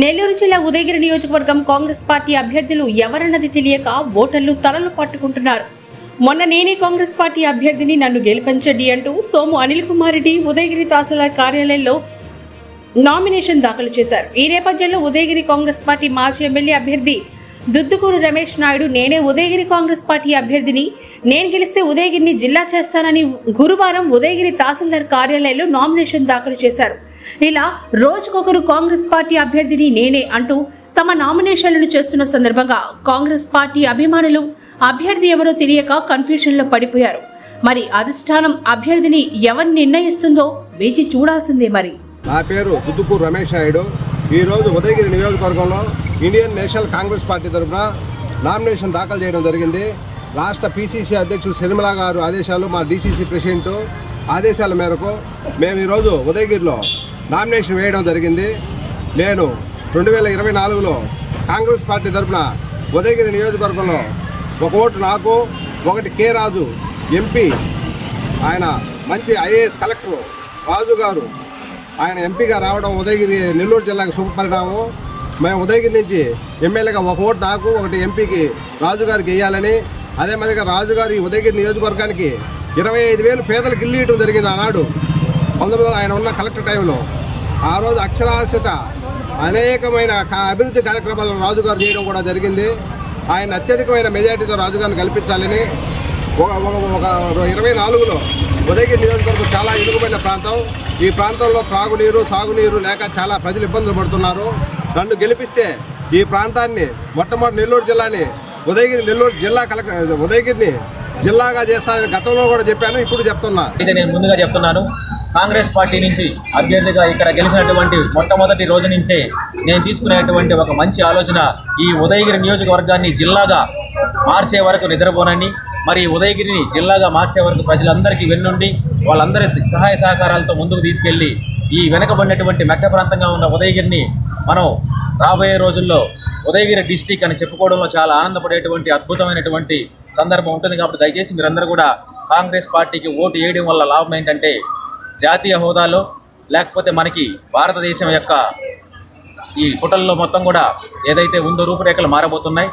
నెల్లూరు జిల్లా ఉదయగిరి నియోజకవర్గం కాంగ్రెస్ పార్టీ అభ్యర్థులు ఎవరన్నది తెలియక ఓటర్లు తలలు పట్టుకుంటున్నారు. మొన్న నేనే కాంగ్రెస్ పార్టీ అభ్యర్థిని నన్ను గెలిపించండి అంటూ సోము అనిల్ కుమార్ రెడ్డి ఉదయగిరి తహసీల్దార్ కార్యాలయంలో నామినేషన్ దాఖలు చేశారు. ఈ నేపథ్యంలో ఉదయగిరి కాంగ్రెస్ పార్టీ మాజీ ఎమ్మెల్యే అభ్యర్థి దుద్దుకూరు రమేష్ నాయుడు నేనే ఉదయగిరి కాంగ్రెస్ పార్టీ అభ్యర్థిని నేను గెలిస్తే ఉదయగిరిని జిల్లా చేస్తానని గురువారం ఉదయగిరి తహసీల్దార్ కార్యాలయంలో నామినేషన్ దాఖలు చేశారు. ఇలా రోజుకొకరు కాంగ్రెస్ పార్టీ అభ్యర్థిని నేనే అంటూ తమ నామినేషన్లను చేస్తున్న సందర్భంగా కాంగ్రెస్ పార్టీ అభిమానులు అభ్యర్థి ఎవరో తెలియక కన్ఫ్యూషన్లో పడిపోయారు. మరి అధిష్టానం అభ్యర్థిని ఎవరు నిర్ణయిస్తుందో వేచి చూడాల్సిందే మరి. నా పేరు దుద్దుకూరు రమేష్ నాయుడు. ఈరోజు ఉదయగిరి నియోజకవర్గంలో ఇండియన్ నేషనల్ కాంగ్రెస్ పార్టీ తరఫున నామినేషన్ దాఖలు చేయడం జరిగింది. రాష్ట్ర పీసీసీ అధ్యక్షుడు శర్మిల గారు ఆదేశాలు మా డీసీసీ ప్రెసిడెంట్ ఆదేశాల మేరకు మేము ఈరోజు ఉదయగిరిలో నామినేషన్ వేయడం జరిగింది. నేను రెండు వేల ఇరవై నాలుగులో కాంగ్రెస్ పార్టీ తరఫున ఉదయగిరి నియోజకవర్గంలో ఒక ఓటు నాకు ఒకటి కె రాజు ఎంపీ ఆయన మంచి ఐఏఎస్ కలెక్టర్ రాజు గారు ఆయన ఎంపీగా రావడం ఉదయగిరి నెల్లూరు జిల్లాకు శుభపరిణామం. మేము ఉదయగిరి నుంచి ఎమ్మెల్యేగా ఒక ఓటు నాకు ఒకటి ఎంపీకి రాజుగారికి వేయాలని. అదే మాదిరిగా రాజుగారి ఉదయగిరి నియోజకవర్గానికి ఇరవై ఐదు వేలు పేదలకు ఇల్లు ఇవ్వడం జరిగింది ఆనాడు. పంతొమ్మిది వందల ఆయన ఉన్న కలెక్టర్ టైంలో. ఆ రోజు అక్షరాస్యత అనేకమైన కా- అభివృద్ధి కార్యక్రమాలను రాజుగారు చేయడం కూడా జరిగింది. ఆయన అత్యధికమైన మెజార్టీతో రాజుగారిని కల్పించాలని. ఒక ఒక ఇరవై నాలుగులో ఉదయగిరి నియోజకవర్గం చాలా ఇరుగుమైన ప్రాంతం. ఈ ప్రాంతంలో త్రాగునీరు సాగునీరు లేక చాలా ప్రజలు ఇబ్బందులు పడుతున్నారు. నన్ను గెలిపిస్తే ఈ ప్రాంతాన్ని మొట్టమొదటి నెల్లూరు జిల్లాని ఉదయగిరి నెల్లూరు జిల్లా కలెక్టర్ ఉదయగిరిని జిల్లాగా చేస్తానని గతంలో కూడా చెప్పాను ఇప్పుడు చెప్తున్నా. ఇది నేను ముందుగా చెప్తున్నాను కాంగ్రెస్ పార్టీ నుంచి అభ్యర్థిగా ఇక్కడ గెలిచినటువంటి మొట్టమొదటి రోజు నుంచే నేను తీసుకునేటువంటి ఒక మంచి ఆలోచన ఈ ఉదయగిరి నియోజకవర్గాన్ని జిల్లాగా మార్చే వరకు నిద్రపోనని మరి ఉదయగిరిని జిల్లాగా మార్చే వరకు ప్రజలందరికీ వెన్నుండి వాళ్ళందరి సహాయ సహకారాలతో ముందుకు తీసుకెళ్ళి ఈ వెనకబడినటువంటి మెట్ట ప్రాంతంగా ఉన్న ఉదయగిరిని మనం రాబోయే రోజుల్లో ఉదయగిరి డిస్టిక్ అని చెప్పుకోవడంలో చాలా ఆనందపడేటువంటి అద్భుతమైనటువంటి సందర్భం ఉంటుంది. కాబట్టి దయచేసి మీరందరూ కూడా కాంగ్రెస్ పార్టీకి ఓటు వేయడం వల్ల లాభం ఏంటంటే జాతీయ హోదాలో లేకపోతే మనకి భారతదేశం యొక్క ఈ పుటల్లో మొత్తం కూడా ఏదైతే ఉందో రూపురేఖలు మారబోతున్నాయి.